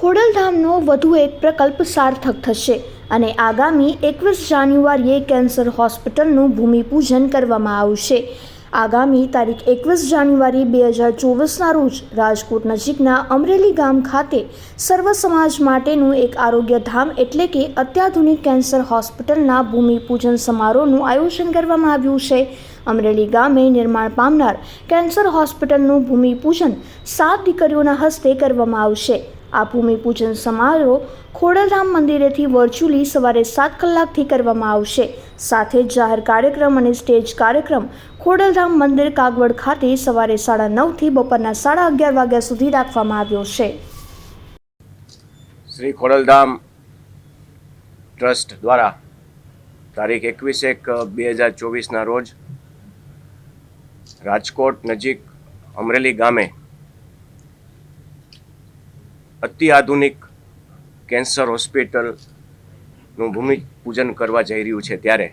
ખોડલધામનો વધુ એક પ્રકલ્પ સાર્થક થશે અને આગામી એકવીસ જાન્યુઆરીએ કેન્સર હોસ્પિટલનું ભૂમિપૂજન કરવામાં આવશે. આગામી તારીખ એકવીસ જાન્યુઆરી બે હજાર ચોવીસના રોજ રાજકોટ નજીકના અમરેલી ગામ ખાતે સર્વ સમાજ માટેનું એક આરોગ્યધામ એટલે કે અત્યાધુનિક કેન્સર હોસ્પિટલના ભૂમિપૂજન સમારોહનું આયોજન કરવામાં આવ્યું છે. અમરેલી ગામે નિર્માણ પામનાર કેન્સર હોસ્પિટલનું ભૂમિપૂજન સાત દીકરીઓના હસ્તે કરવામાં આવશે. આ ભૂમિપૂજન સમારોહ ખોડલધામ મંદિરેથી વર્ચ્યુઅલી સવારે સાત કલાકથી કરવામાં આવશે. સાથે જાહેર કાર્યક્રમ અને સ્ટેજ કાર્યક્રમ ખોડલધામ મંદિર કાગવડ ખાતે સવારે સાડા નવથી બપોરના સાડા અગિયાર વાગ્યા સુધી રાખવામાં આવ્યો છે. શ્રી ખોડલધામ ટ્રસ્ટ દ્વારા તારીખ એકવીસ એક, બે હજાર ચોવીસના રોજ રાજકોટ નજીક અમરેલી ગામે અતિ આધુનિક કેન્સર હોસ્પિટલનું ભૂમિ પૂજન કરવા જઈ રહ્યું છે ત્યારે.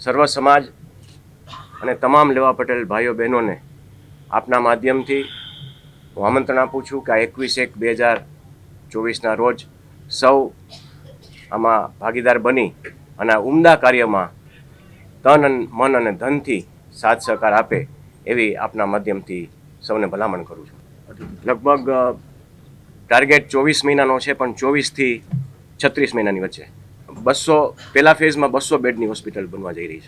સર્વ સમાજ અને તમામ લેવા પટેલ ભાઈઓ બહેનોને આપના માધ્યમથી હું આમંત્રણ આપું છું કે આ એકવીસ એક બે હજાર ચોવીસના રોજ સૌ આમાં ભાગીદાર બની અને ઉમદા કાર્યમાં તન મન અને ધનથી સાથ સહકાર આપે એવી આપના માધ્યમથી સૌને ભલામણ કરું છું. લગભગ ટાર્ગેટ ચોવીસ મહિનાનો છે, પણ ચોવીસથી છત્રીસ મહિનાની વચ્ચે. બસો પહેલા ફેઝમાં બસો બેડની હોસ્પિટલ બનવા જઈ રહી છે.